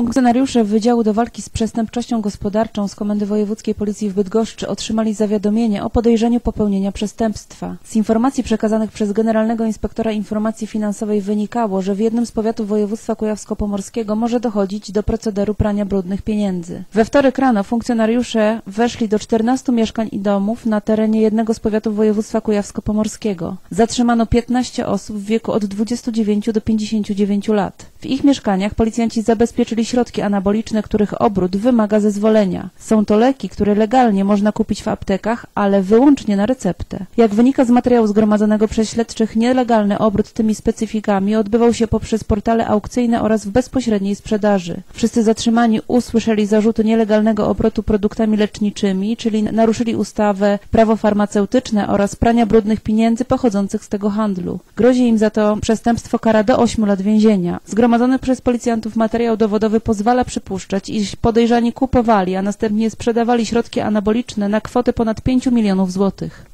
Funkcjonariusze Wydziału do Walki z Przestępczością Gospodarczą z Komendy Wojewódzkiej Policji w Bydgoszczy otrzymali zawiadomienie o podejrzeniu popełnienia przestępstwa. Z informacji przekazanych przez Generalnego Inspektora Informacji Finansowej wynikało, że w jednym z powiatów województwa kujawsko-pomorskiego może dochodzić do procederu prania brudnych pieniędzy. We wtorek rano funkcjonariusze weszli do 14 mieszkań i domów na terenie jednego z powiatów województwa kujawsko-pomorskiego. Zatrzymano 15 osób w wieku od 29 do 59 lat. W ich mieszkaniach policjanci zabezpieczyli środki anaboliczne, których obrót wymaga zezwolenia. Są to leki, które legalnie można kupić w aptekach, ale wyłącznie na receptę. Jak wynika z materiału zgromadzonego przez śledczych, nielegalny obrót tymi specyfikami odbywał się poprzez portale aukcyjne oraz w bezpośredniej sprzedaży. Wszyscy zatrzymani usłyszeli zarzuty nielegalnego obrotu produktami leczniczymi, czyli naruszyli ustawę, prawo farmaceutyczne oraz prania brudnych pieniędzy pochodzących z tego handlu. Grozi im za to przestępstwo kara do 8 lat więzienia. Zgromadzony przez policjantów materiał dowodowy pozwala przypuszczać, iż podejrzani kupowali, a następnie sprzedawali środki anaboliczne na kwotę ponad 5 milionów złotych.